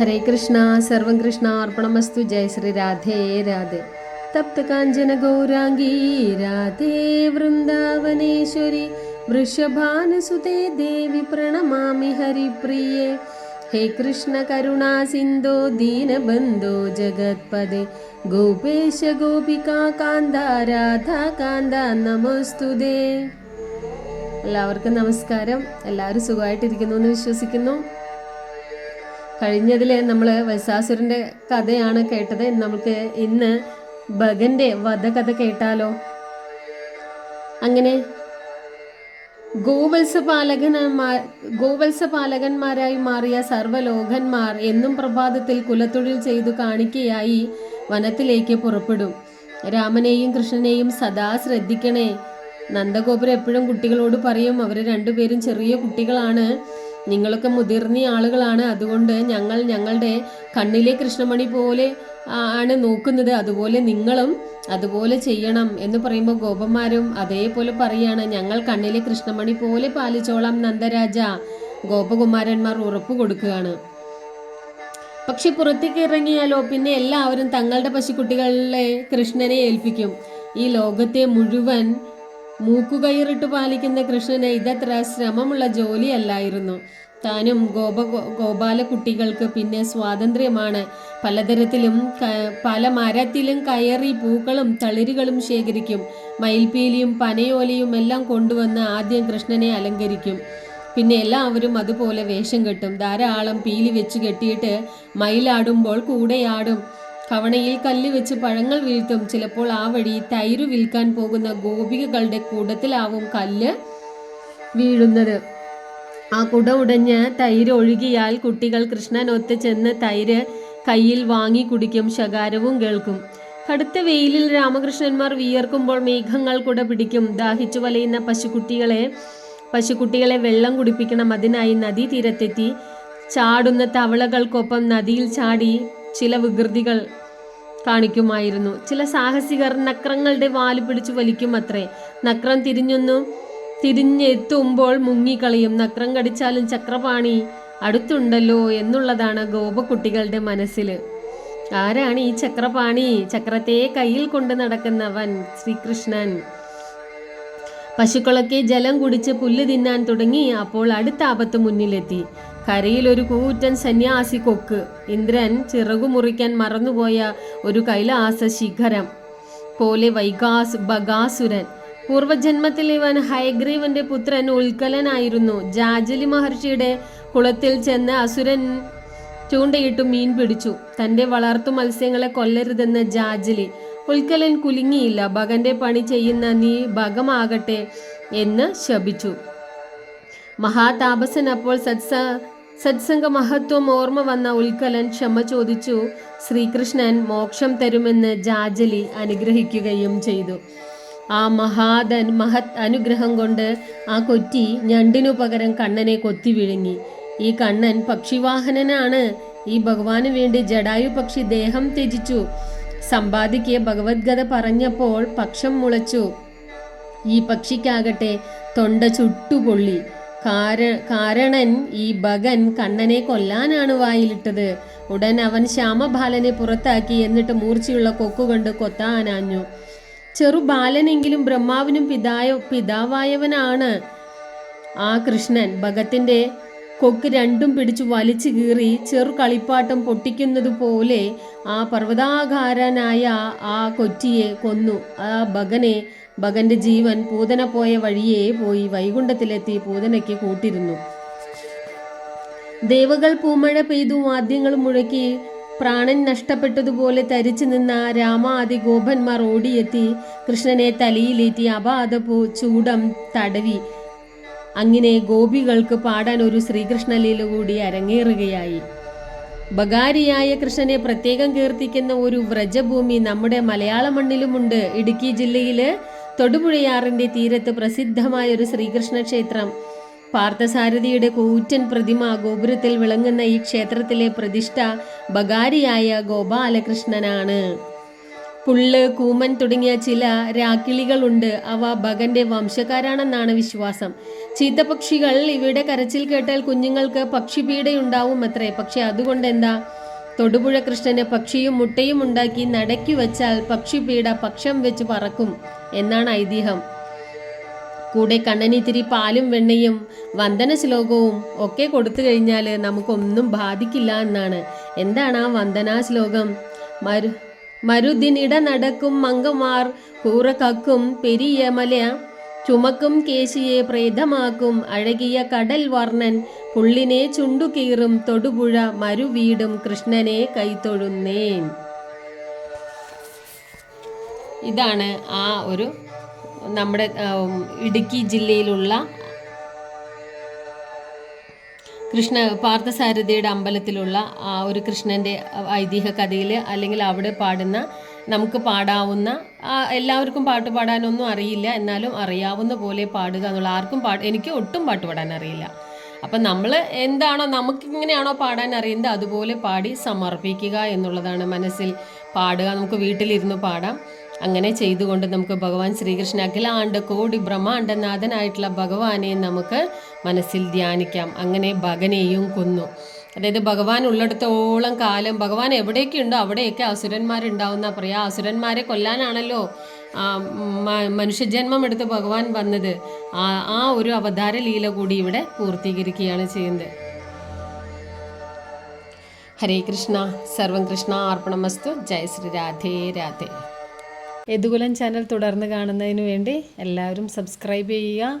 ഹരേ കൃഷ്ണ സർവം കൃഷ്ണ അർപ്പണമസ്തു. ജയ ശ്രീ രാധേ രാധേ. തപ്ത കാഞ്ചന ഗൗരാംഗീ രാധേ വൃന്ദാവനേശ്വരി. വൃഷഭാനുസുതേ ദേവി പ്രണമാമി ഹരിപ്രിയേ. ഹേ കൃഷ്ണ കരുണാ സിന്ധോ ദീനബന്ധോ ജഗത്പദേ ഗോപേശ ഗോപികാ കാന്ത രാധാ കാന്ത നമസ്തുതേ. എല്ലാവർക്കും നമസ്കാരം. എല്ലാവരും സുഖമായിട്ടിരിക്കുന്നു എന്ന് വിശ്വസിക്കുന്നു. കഴിഞ്ഞതിൽ നമ്മൾ വൈസാസുരന്റെ കഥയാണ് കേട്ടത്. നമുക്ക് ഇന്ന് ഭഗന്റെ വധകഥ കേട്ടാലോ? അങ്ങനെ ഗോവത്സപാലകന്മാർ ഗോവത്സപാലകന്മാരായി മാറിയ സർവലോകന്മാർ എന്നും പ്രഭാതത്തിൽ കുലത്തൊഴിൽ ചെയ്തു കാണിക്കയായി വനത്തിലേക്ക് പുറപ്പെടും. രാമനെയും കൃഷ്ണനെയും സദാ ശ്രദ്ധിക്കണേ. നന്ദഗോപുരം എപ്പോഴും കുട്ടികളോട് പറയും അവർ രണ്ടുപേരും ചെറിയ കുട്ടികളാണ്. നിങ്ങളൊക്കെ മുതിർന്ന ആളുകളാണ്. അതുകൊണ്ട് ഞങ്ങൾ ഞങ്ങളുടെ കണ്ണിലെ കൃഷ്ണമണി പോലെ ആണ് നോക്കുന്നത്. അതുപോലെ നിങ്ങളും അതുപോലെ ചെയ്യണം എന്ന് പറയുമ്പോൾ ഗോപന്മാരും അതേപോലെ പറയാണ്. ഞങ്ങൾ കണ്ണിലെ കൃഷ്ണമണി പോലെ പാലിച്ചോളാം നന്ദരാജ. ഗോപകുമാരന്മാർ ഉറപ്പ് കൊടുക്കുകയാണ്. പക്ഷെ പുറത്തേക്ക് ഇറങ്ങിയാലോ? പിന്നെ എല്ലാവരും തങ്ങളുടെ പശുക്കുട്ടികളെ കൃഷ്ണനെ ഏൽപ്പിക്കും. ഈ ലോകത്തെ മുഴുവൻ മൂക്കുകയറിട്ട് പാലിക്കുന്ന കൃഷ്ണന് ഇതത്ര ശ്രമമുള്ള ജോലിയല്ലായിരുന്നു. താനും ഗോപ കുട്ടികൾക്ക് പിന്നെ സ്വാതന്ത്ര്യമാണ്. പലതരത്തിലും പല മരത്തിലും കയറി പൂക്കളും തളിരുകളും ശേഖരിക്കും. മയിൽപീലിയും പനയോലയും എല്ലാം കൊണ്ടുവന്ന് ആദ്യം കൃഷ്ണനെ അലങ്കരിക്കും. പിന്നെ എല്ലാവരും അതുപോലെ വേഷം കെട്ടും. ധാരാളം പീലി വെച്ച് കെട്ടിയിട്ട് മയിലാടുമ്പോൾ കൂടെയാടും. കവണയിൽ കല്ല് വെച്ച് പഴങ്ങൾ വീഴ്ത്തും. ചിലപ്പോൾ ആ വഴി തൈര് വിൽക്കാൻ പോകുന്ന ഗോപികകളുടെ കൂടത്തിലാവും കല്ല് വീഴുന്നത്. ആ കുട ഉടഞ്ഞ് തൈര് ഒഴുകിയാൽ കുട്ടികൾ കൃഷ്ണനൊത്ത് ചെന്ന് തൈര് കയ്യിൽ വാങ്ങി കുടിക്കും ശകാരവും കേൾക്കും. കടുത്ത വെയിലിൽ രാമകൃഷ്ണന്മാർ വിയർക്കുമ്പോൾ മേഘങ്ങൾ കുട പിടിക്കും. ദാഹിച്ചു വലയുന്ന പശുക്കുട്ടികളെ പശുക്കുട്ടികളെ വെള്ളം കുടിപ്പിക്കണം. അതിനായി നദീ തീരത്തെത്തി ചാടുന്ന തവളകൾക്കൊപ്പം നദിയിൽ ചാടി ചില വികൃതികൾ കാണിക്കുമായിരുന്നു. ചില സാഹസികർ നക്രങ്ങളുടെ വാൽ പിടിച്ചു വലിക്കും അത്രേ. നക്രം തിരിഞ്ഞൊന്നു തിരിഞ്ഞെത്തുമ്പോൾ മുങ്ങിക്കളയും. നക്രം കടിച്ചാലും ചക്രപാണി അടുത്തുണ്ടല്ലോ എന്നുള്ളതാണ് ഗോപകുട്ടികളുടെ മനസ്സിൽ ആരാണ് ഈ ചക്രപാണി? ചക്രത്തെ കയ്യിൽ കൊണ്ട് നടക്കുന്നവൻ ശ്രീകൃഷ്ണൻ. പശുക്കളൊക്കെ ജലം കുടിച്ച് പുല്ല് തിന്നാൻ തുടങ്ങി. അപ്പോൾ അടുത്ത ആപത്ത് മുന്നിലെത്തി. കരയിൽ ഒരു കൂറ്റൻ സന്യാസി കൊക്ക്. ഇന്ദ്രൻ ചിറകു മുറിക്കാൻ മറന്നുപോയ ഒരു കൈലാസ ശിഖരം പോലെ വൈകാസ് ബഗാസുരൻ. പൂർവജന്മത്തിൽ ഇവൻ ഹയഗ്രീവന്റെ പുത്രൻ ഉൽക്കലനായിരുന്നു ജാജലി മഹർഷിയുടെ കുളത്തിൽ ചെന്ന് അസുരൻ ചൂണ്ടയിട്ടു മീൻ പിടിച്ചു. തന്റെ വളർത്തു മത്സ്യങ്ങളെ കൊല്ലരുതെന്ന് ജാജലി ഉൽക്കലൻ കുലുങ്ങിയില്ല. ഭഗന്റെ പണി ചെയ്യുന്ന നീ ഭഗമാകട്ടെ എന്ന് ശപിച്ചു. മഹാതാപസൻ അപ്പോൾ സത്സ സത്സംഗ മഹത്വം ഓർമ്മ വന്ന ഉൽക്കലൻ ക്ഷമ ചോദിച്ചു ശ്രീകൃഷ്ണൻ മോക്ഷം തരുമെന്ന് ജാജലി അനുഗ്രഹിക്കുകയും ചെയ്തു. ആ മഹാദൻ മഹത് അനുഗ്രഹം കൊണ്ട് ആ കൊറ്റി ഞണ്ടിനു പകരം കണ്ണനെ കൊത്തി വിഴുങ്ങി. ഈ കണ്ണൻ പക്ഷിവാഹനനാണ്. ഈ ഭഗവാന് വേണ്ടി ജഡായു പക്ഷി ദേഹം ത്യജിച്ചു. സമ്പാദിക്ക് ഭഗവത്ഗത പറഞ്ഞപ്പോൾ പക്ഷം മുളച്ചു. ഈ പക്ഷിക്കാകട്ടെ തൊണ്ട ചുട്ടുപൊള്ളി. കാരണൻ ഈ ഭഗൻ കണ്ണനെ കൊല്ലാനാണ് വായിലിട്ടത്. ഉടൻ അവൻ ശ്യാമബാലനെ പുറത്താക്കി എന്നിട്ട് മൂർച്ചയുള്ള കൊക്കുകൊണ്ട് കൊത്താനാഞ്ഞു. ചെറു ബാലനെങ്കിലും ബ്രഹ്മാവിനും പിതായ പിതാവായവനാണ് ആ കൃഷ്ണൻ. ഭഗത്തിന്റെ കൊക്ക് രണ്ടും പിടിച്ചു വലിച്ചു കീറി ചെറു കളിപ്പാട്ടം പൊട്ടിക്കുന്നത് പോലെ ആ പർവതാകാരനായ ആ കൊറ്റിയെ കൊന്നു. ആ ഭഗനെ ഭഗന്റെ ജീവൻ പൂതന പോയ വഴിയേ പോയി വൈകുണ്ഠത്തിലെത്തി പൂതനയ്ക്ക് കൂട്ടിരുന്നു. ദേവകൾ പൂമഴ പെയ്തു വാദ്യങ്ങൾ മുഴക്കി പ്രാണൻ നഷ്ടപ്പെട്ടതുപോലെ തരിച്ചു നിന്ന രാമാദി ഗോപന്മാർ ഓടിയെത്തി കൃഷ്ണനെ തലയിലേറ്റി അപാദപൂ ചൂടം തടവി. അങ്ങനെ ഗോപികൾക്ക് പാടാൻ ഒരു ശ്രീകൃഷ്ണലീല കൂടി അരങ്ങേറുകയായി. ബഗാരിയായ കൃഷ്ണനെ പ്രത്യേകം കീർത്തിക്കുന്ന ഒരു വ്രജഭൂമി നമ്മുടെ മലയാള മണ്ണിലുമുണ്ട്. ഇടുക്കി ജില്ലയിൽ തൊടുപുഴയാറിന്റെ തീരത്ത് പ്രസിദ്ധമായ ഒരു ശ്രീകൃഷ്ണ ക്ഷേത്രം. പാർത്ഥസാരഥിയുടെ കൂറ്റൻ പ്രതിമ ഗോപുരത്തിൽ വിളങ്ങുന്ന ഈ ക്ഷേത്രത്തിലെ പ്രതിഷ്ഠ ബഗാരിയായ ഗോപാലകൃഷ്ണനാണ്. പുള്ള് കൂമൻ തുടങ്ങിയ ചില രാക്കിളികളുണ്ട്. അവ ഭഗന്റെ വംശക്കാരാണെന്നാണ് വിശ്വാസം. ചീത്തപക്ഷികൾ ഇവയുടെ കരച്ചിൽ കേട്ടാൽ കുഞ്ഞുങ്ങൾക്ക് പക്ഷിപീഡയുണ്ടാവും അത്രേ പക്ഷെ അതുകൊണ്ട് എന്താ തൊടുപുഴ കൃഷ്ണന് പക്ഷിയും മുട്ടയും ഉണ്ടാക്കി നടക്കി വെച്ചാൽ പക്ഷിപീഡ പക്ഷം വെച്ച് പറക്കും എന്നാണ് ഐതിഹ്യം. കൂടെ കണ്ണനിത്തിരി പാലും വെണ്ണയും വന്ദന ശ്ലോകവും ഒക്കെ കൊടുത്തു കഴിഞ്ഞാൽ നമുക്കൊന്നും ബാധിക്കില്ല എന്നാണ്. എന്താണ് ആ വന്ദനാ ശ്ലോകം? മരു മരുദിനിട നടക്കും മങ്കമാർ കൂറ കക്കും പെരിയ മല ചുമക്കും കേശിയെ പ്രേതമാക്കും അഴകിയ കടൽ വർണൻ പുള്ളിനെ ചുണ്ടുകീറും തൊടുപുഴ മരുവീടും കൃഷ്ണനെ കൈത്തൊഴുന്നേൻ ഇതാണ് ആ ഒരു നമ്മുടെ ഇടുക്കി ജില്ലയിലുള്ള കൃഷ്ണ പാർത്ഥസാരഥിയുടെ അമ്പലത്തിലുള്ള ആ ഒരു കൃഷ്ണന്റെ ഐതിഹ്യ കഥയിൽ അല്ലെങ്കിൽ അവിടെ പാടുന്ന നമുക്ക് പാടാവുന്ന എല്ലാവർക്കും പാട്ട് പാടാനൊന്നും അറിയില്ല എന്നാലും അറിയാവുന്ന പോലെ പാടുക എന്നുള്ള ആർക്കും പാട്ട് എനിക്ക് ഒട്ടും പാട്ട് പാടാൻ അറിയില്ല. അപ്പം നമ്മൾ എന്താണോ നമുക്ക് എങ്ങനെയാണോ പാടാൻ അറിയുന്നത് അതുപോലെ പാടി സമർപ്പിക്കുക എന്നുള്ളതാണ് മനസ്സിൽ. പാടുക നമുക്ക് വീട്ടിലിരുന്ന് പാടാം. അങ്ങനെ ചെയ്തുകൊണ്ട് നമുക്ക് ഭഗവാൻ ശ്രീകൃഷ്ണ അഖിലാണ്ട് കോടി ബ്രഹ്മാണ്ടനാഥനായിട്ടുള്ള ഭഗവാനെ നമുക്ക് മനസ്സിൽ ധ്യാനിക്കാം. അങ്ങനെ ഭഗനെയും കൊന്നു. അതായത് ഭഗവാൻ ഉള്ളിടത്തോളം കാലം ഭഗവാൻ എവിടെയൊക്കെ ഉണ്ടോ അവിടെയൊക്കെ അസുരന്മാരുണ്ടാവുന്ന പറയാ. അസുരന്മാരെ കൊല്ലാനാണല്ലോ മനുഷ്യജന്മം എടുത്ത് ഭഗവാൻ വന്നത്. ആ ആ ഒരു അവതാര ലീല കൂടി ഇവിടെ പൂർത്തീകരിക്കുകയാണ് ചെയ്യുന്നത്. ഹരേ കൃഷ്ണ. സർവം കൃഷ്ണ. അർപ്പണമസ്തു. ജയ ശ്രീ രാധേ രാധേ. യദുകുലം ചാനൽ തുടർന്ന് കാണുന്നതിന് വേണ്ടി എല്ലാവരും സബ്സ്ക്രൈബ് ചെയ്യുക.